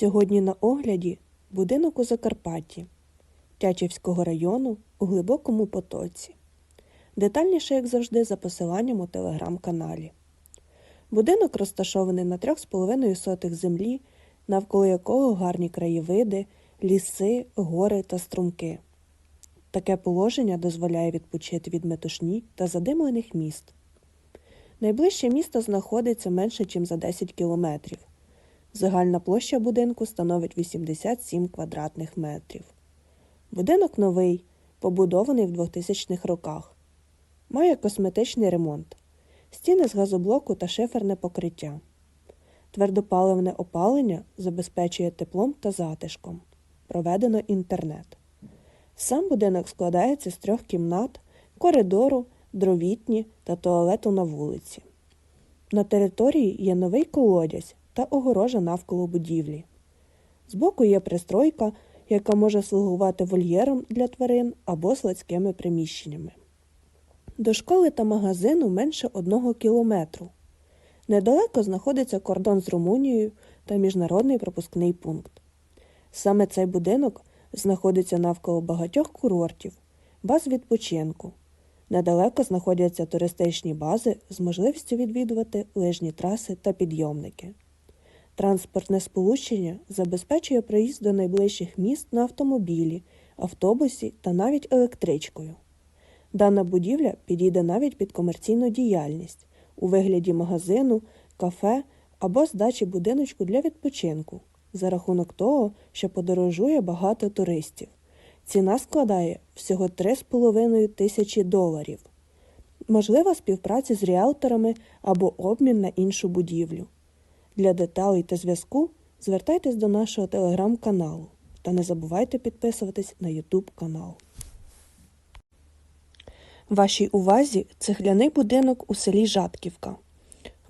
Сьогодні на огляді будинок у Закарпатті Тячівського району у глибокому потоці. Детальніше, як завжди, за посиланням у телеграм-каналі. Будинок розташований на 3,5 сотих землі, навколо якого гарні краєвиди, ліси, гори та струмки. Таке положення дозволяє відпочити від метушні та задимлених міст. Найближче місто знаходиться менше, ніж за 10 кілометрів. Загальна площа будинку становить 87 квадратних метрів. Будинок новий, побудований в 2000-х роках. Має косметичний ремонт, стіни з газоблоку та шиферне покриття. Твердопаливне опалення забезпечує теплом та затишком. Проведено інтернет. Сам будинок складається з трьох кімнат, коридору, дровітні та туалету на вулиці. На території є новий колодязь та огорожа навколо будівлі. Збоку є пристройка, яка може слугувати вольєром для тварин або складськими приміщеннями. До школи та магазину менше одного кілометру. Недалеко знаходиться кордон з Румунією та міжнародний пропускний пункт. Саме цей будинок знаходиться навколо багатьох курортів, баз відпочинку. Недалеко знаходяться туристичні бази з можливістю відвідувати лижні траси та підйомники. Транспортне сполучення забезпечує проїзд до найближчих міст на автомобілі, автобусі та навіть електричкою. Дана будівля підійде навіть під комерційну діяльність у вигляді магазину, кафе або здачі будиночку для відпочинку за рахунок того, що подорожує багато туристів. Ціна складає всього 3,5 тисячі доларів. Можлива співпраця з ріелторами або обмін на іншу будівлю. Для деталей та зв'язку звертайтесь до нашого телеграм-каналу та не забувайте підписуватись на YouTube канал. Вашій увазі цегляний будинок у селі Жатківка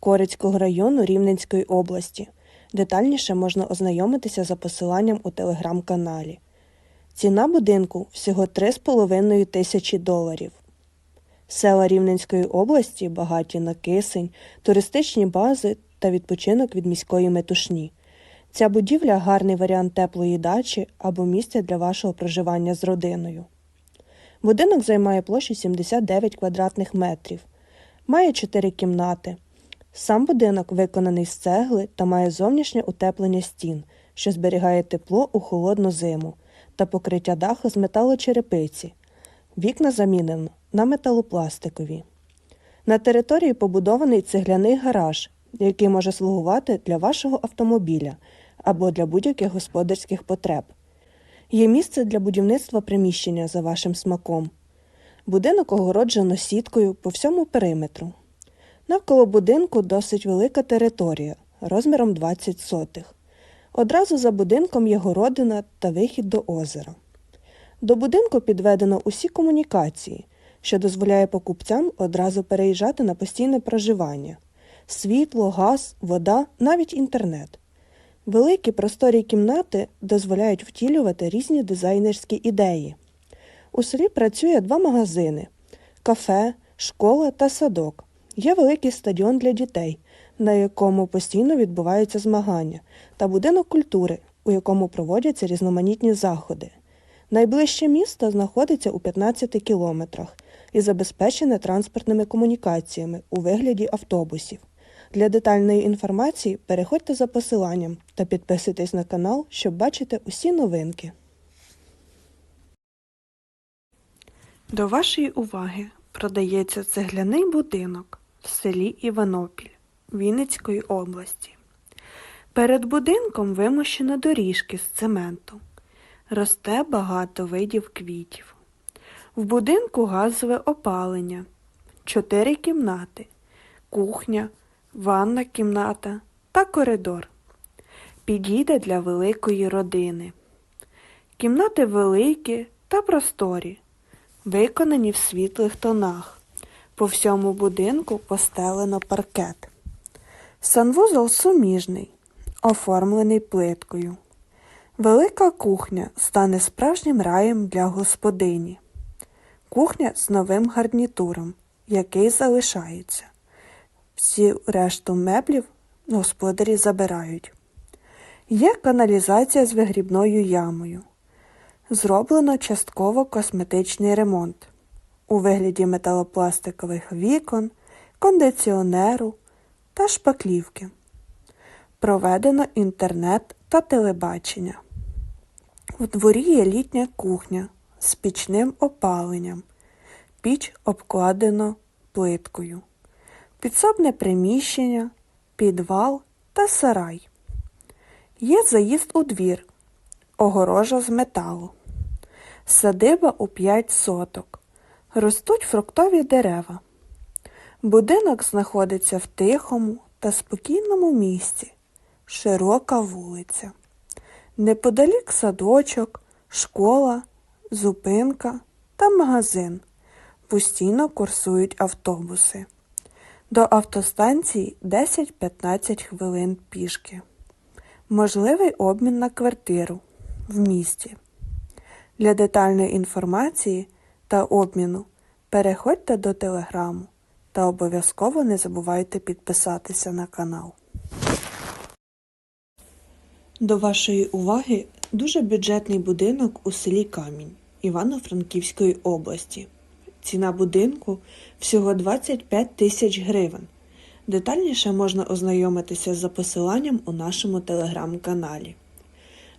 Корицького району Рівненської області. Детальніше можна ознайомитися за посиланням у телеграм-каналі. Ціна будинку всього 3,5 тисячі доларів. Села Рівненської області багаті на кисень, туристичні бази та відпочинок від міської метушні. Ця будівля гарний варіант теплої дачі або місця для вашого проживання з родиною. Будинок займає площу 79 квадратних метрів, має 4 кімнати. Сам будинок виконаний з цегли та має зовнішнє утеплення стін, що зберігає тепло у холодну зиму, та покриття даху з металочерепиці. Вікна замінено на металопластикові. На території побудований цегляний гараж, який може слугувати для вашого автомобіля або для будь-яких господарських потреб. Є місце для будівництва приміщення за вашим смаком. Будинок огороджено сіткою по всьому периметру. Навколо будинку досить велика територія розміром 20 сотих. Одразу за будинком є городина та вихід до озера. До будинку підведено усі комунікації, що дозволяє покупцям одразу переїжджати на постійне проживання світло, газ, вода, навіть інтернет. Великі просторі кімнати дозволяють втілювати різні дизайнерські ідеї. У селі працює два магазини кафе, школа та садок. Є великий стадіон для дітей, на якому постійно відбуваються змагання, та будинок культури, у якому проводяться різноманітні заходи. Найближче місто знаходиться у 15 кілометрах і забезпечене транспортними комунікаціями у вигляді автобусів. Для детальної інформації переходьте за посиланням та підписуйтесь на канал, щоб бачити усі новинки. До вашої уваги продається цегляний будинок в селі Іванопіль Вінницької області. Перед будинком вимощено доріжки з цементу. Росте багато видів квітів. В будинку газове опалення, чотири кімнати, кухня, ванна кімната та коридор. Підійде для великої родини. Кімнати великі та просторі, виконані в світлих тонах. По всьому будинку постелено паркет. Санвузол суміжний, оформлений плиткою. Велика кухня стане справжнім раєм для господині. Кухня з новим гарнітуром, який залишається. Всі решту меблів господарі забирають. Є каналізація з вигрібною ямою. Зроблено частково косметичний ремонт у вигляді металопластикових вікон, кондиціонеру та шпаклівки. Проведено інтернет та телебачення. У дворі є літня кухня з пічним опаленням. Піч обкладено плиткою. Підсобне приміщення, підвал та сарай. Є заїзд у двір, огорожа з металу. Садиба у 5 соток. Ростуть фруктові дерева. Будинок знаходиться в тихому та спокійному місці. Широка вулиця. Неподалік садочок, школа, зупинка та магазин. Постійно курсують автобуси. До автостанції 10-15 хвилин пішки. Можливий обмін на квартиру в місті. Для детальної інформації та обміну переходьте до телеграму та обов'язково не забувайте підписатися на канал. До вашої уваги дуже бюджетний будинок у селі Камінь Івано-Франківської області. Ціна будинку всього 25 тисяч гривень. Детальніше можна ознайомитися за посиланням у нашому телеграм-каналі.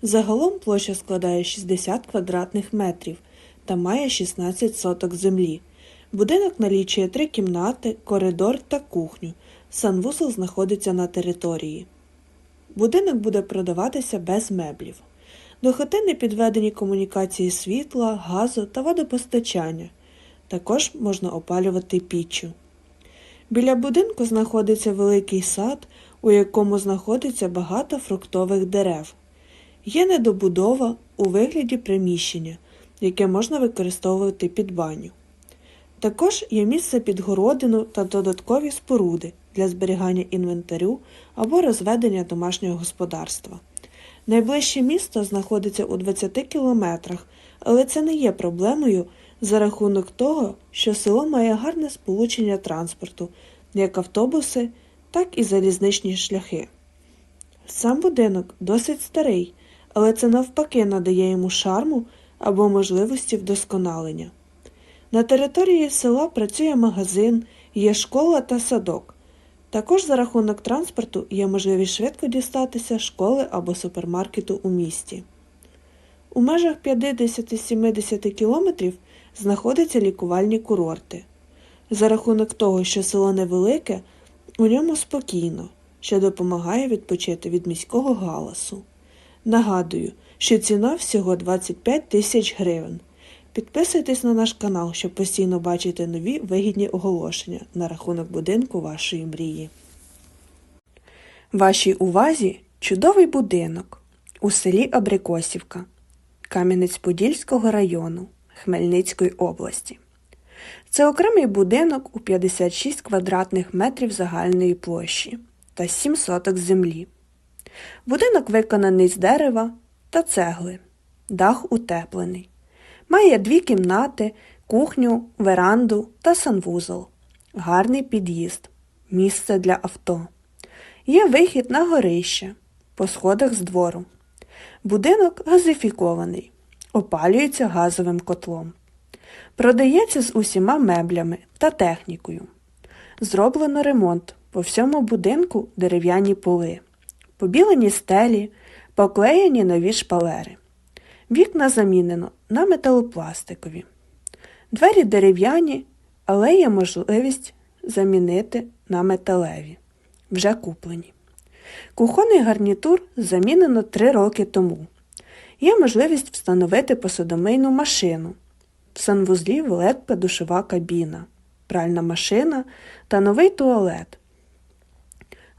Загалом площа складає 60 квадратних метрів та має 16 соток землі. Будинок налічує три кімнати, коридор та кухню. Санвузол знаходиться на території. Будинок буде продаватися без меблів. До хати підведені комунікації світла, газу та водопостачання. Також можна опалювати піччю. Біля будинку знаходиться великий сад, у якому знаходиться багато фруктових дерев. Є недобудова у вигляді приміщення, яке можна використовувати під баню. Також є місце під городину та додаткові споруди для зберігання інвентарю або розведення домашнього господарства. Найближче місто знаходиться у 20 кілометрах, але це не є проблемою за рахунок того, що село має гарне сполучення транспорту, як автобуси, так і залізничні шляхи. Сам будинок досить старий, але це навпаки надає йому шарму або можливості вдосконалення. На території села працює магазин, є школа та садок. Також за рахунок транспорту є можливість швидко дістатися школи або супермаркету у місті. У межах 50-70 кілометрів знаходяться лікувальні курорти. За рахунок того, що село невелике, у ньому спокійно, що допомагає відпочити від міського галасу. Нагадую, що ціна всього 25 тисяч гривень. Підписуйтесь на наш канал, щоб постійно бачити нові вигідні оголошення на рахунок будинку вашої мрії. Вашій увазі чудовий будинок у селі Абрикосівка Кам'янець-Подільського району Хмельницької області. Це окремий будинок у 56 квадратних метрів загальної площі та 7 соток землі. Будинок виконаний з дерева та цегли, дах утеплений. Має дві кімнати, кухню, веранду та санвузол, гарний під'їзд, місце для авто. Є вихід на горище, по сходах з двору. Будинок газифікований, опалюється газовим котлом. Продається з усіма меблями та технікою. Зроблено ремонт по всьому будинку дерев'яні поли, побілені стелі, поклеєні нові шпалери. Вікна замінено на металопластикові. Двері дерев'яні, але є можливість замінити на металеві, вже куплені. Кухонний гарнітур замінено 3 роки тому. Є можливість встановити посудомийну машину. В санвузлі велика душова кабіна, пральна машина та новий туалет.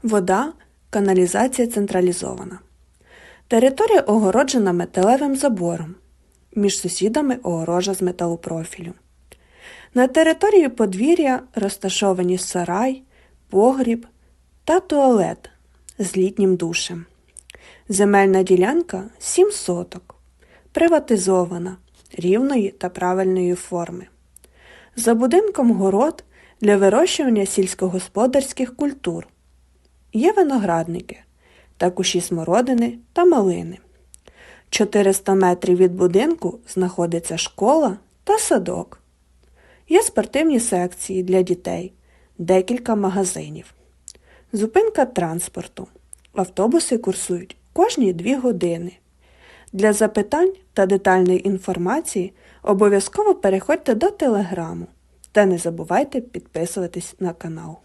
Вода, каналізація централізована. Територія огороджена металевим забором. Між сусідами огорожа з металопрофілю. На території подвір'я розташовані сарай, погріб та туалет з літнім душем. Земельна ділянка 7 соток, приватизована, рівної та правильної форми. За будинком город для вирощування сільськогосподарських культур. Є виноградники та кущі смородини та малини. 400 метрів від будинку знаходиться школа та садок. Є спортивні секції для дітей, декілька магазинів. Зупинка транспорту. Автобуси курсують кожні 2 години. Для запитань та детальної інформації обов'язково переходьте до телеграму та не забувайте підписуватись на канал.